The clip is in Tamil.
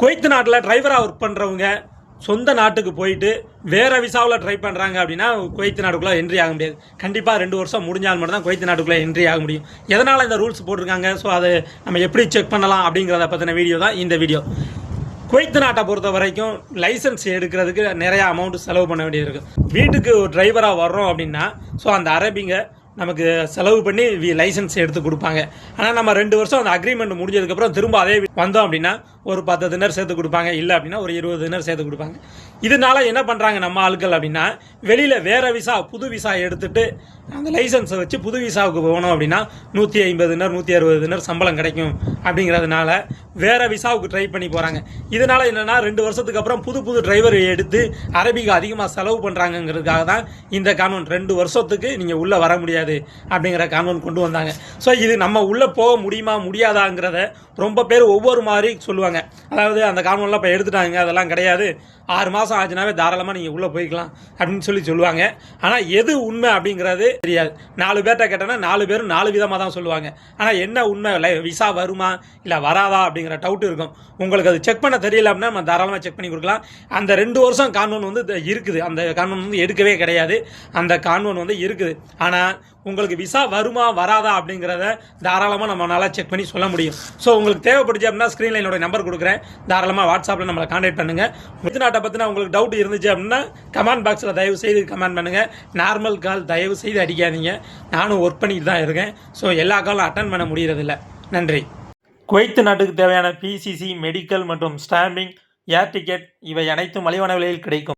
குவைத் நாட்டில் டிரைவராக ஒர்க் பண்ணுறவங்க சொந்த நாட்டுக்கு போயிட்டு வேறு விசாவில் ட்ரை பண்ணுறாங்க அப்படின்னா குவைத் நாட்டுக்குள்ளே என்ட்ரி ஆக முடியாது. கண்டிப்பாக ரெண்டு வருஷம் முடிஞ்சால் மட்டும் தான் குவைத் நாட்டுக்குள்ளே என்ட்ரி ஆக முடியும். எதனால் இந்த ரூல்ஸ் போட்டிருக்காங்க? ஸோ அதை நம்ம எப்படி செக் பண்ணலாம் அப்படிங்கிறத பற்றின வீடியோ தான் இந்த வீடியோ குவைத் நாட்டை பொறுத்த வரைக்கும் லைசன்ஸ் எடுக்கிறதுக்கு நிறையா அமௌண்ட் செலவு பண்ண வேண்டியது இருக்குது வீட்டுக்கு ஒரு டிரைவராக வர்றோம் அப்படின்னா ஸோ அந்த அரபிங்க நமக்கு செலவு பண்ணி லைசன்ஸ் எடுத்து கொடுப்பாங்க. ஆனால் நம்ம ரெண்டு வருஷம் அந்த அக்ரிமெண்ட் முடிஞ்சதுக்கப்புறம் திரும்ப அதே வந்தோம் அப்படின்னா ஒரு பத்து தினர் சேர்த்து கொடுப்பாங்க. இல்லை அப்படின்னா ஒரு இருபது தினர் சேர்த்து கொடுப்பாங்க. இதனால என்ன பண்ணுறாங்க நம்ம ஆட்கள் அப்படின்னா வெளியில் வேறு விசா புது விசா எடுத்துட்டு அந்த லைசன்ஸை வச்சு புது விசாவுக்கு போகணும் அப்படின்னா நூற்றி ஐம்பது தினர் நூற்றி அறுபது தினர் சம்பளம் கிடைக்கும் அப்படிங்கிறதுனால வேறு விசாவுக்கு ட்ரை பண்ணி போகிறாங்க இதனால என்னென்னா ரெண்டு வருஷத்துக்கு அப்புறம் புது புது டிரைவர் எடுத்து அரபிக்கு அதிகமாக செலவு பண்ணுறாங்கங்கிறதுக்காக தான் இந்த கான்வென்ட் ரெண்டு வருஷத்துக்கு நீங்கள் உள்ளே வர முடியாது. அப்படிங்கிற கான்வென்ட் கொண்டு வந்தாங்க. ஸோ இது நம்ம உள்ளே போக முடியுமா முடியாதாங்கிறத ரொம்ப பேர் ஒவ்வொரு மாதிரி சொல்லுவாங்க. அதாவது அந்த கான்வென்ட்லாம் இப்போ எடுத்துட்டாங்க அதெல்லாம் கிடையாது. ஆறு மாதம் ஆச்சுனாவே தாராளமாக நீங்கள் உள்ளே போய்க்கலாம் அப்படின்னு சொல்லி சொல்லுவாங்க. ஆனால் எது உண்மை அப்படிங்கிறது தெரியாது. நாலு பேர்கிட்ட கேட்டோன்னா நாலு பேரும் நாலு விதமாக தான் சொல்லுவாங்க. ஆனால் என்ன உண்மை? லை- விசா வருமா? இல்லை வராதா அப்படிங்கிற டவுட் இருக்கும். உங்களுக்கு அது செக் பண்ண தெரியல அப்படின்னா நம்ம தாராளமாக செக் பண்ணி கொடுக்கலாம். அந்த ரெண்டு வருஷம் கான்வென்ட் வந்து இருக்குது. அந்த கான்வென்ட் வந்து எடுக்கவே கிடையாது. அந்த கான்வென்ட் வந்து இருக்குது. ஆனால் உங்களுக்கு விசா வருமா வராதா அப்படிங்கிறத தாராளமாக நம்மளால் செக் பண்ணி சொல்ல முடியும். ஸோ உங்களுக்கு தேவைப்படுச்சு அப்படின்னா ஸ்க்ரீனில் என்னோட நம்பர் கொடுக்குறேன். தாராளமாக வாட்ஸ்அப்பில் நம்மளை காண்டாக்ட் பண்ணுங்கள் மித்து நாட்டை பற்றின உங்களுக்கு டவுட் இருந்துச்சு அப்படின்னா கமெண்ட் பாக்ஸில் தயவு செய்து கமெண்ட் பண்ணுங்கள் நார்மல் கால் தயவு செய்து அடிக்காதீங்க. நானும் ஒர்க் பண்ணிட்டு தான் இருக்கேன். ஸோ எல்லா காலும் அட்டன் பண்ண முடியறதில்ல. நன்றி. குவைத்து நாட்டுக்கு தேவையான பிசிசி மெடிக்கல் மற்றும் ஸ்டாம்பிங் ஏர் டிக்கெட் இவை அனைத்தும் மலிவான விலையில் கிடைக்கும்.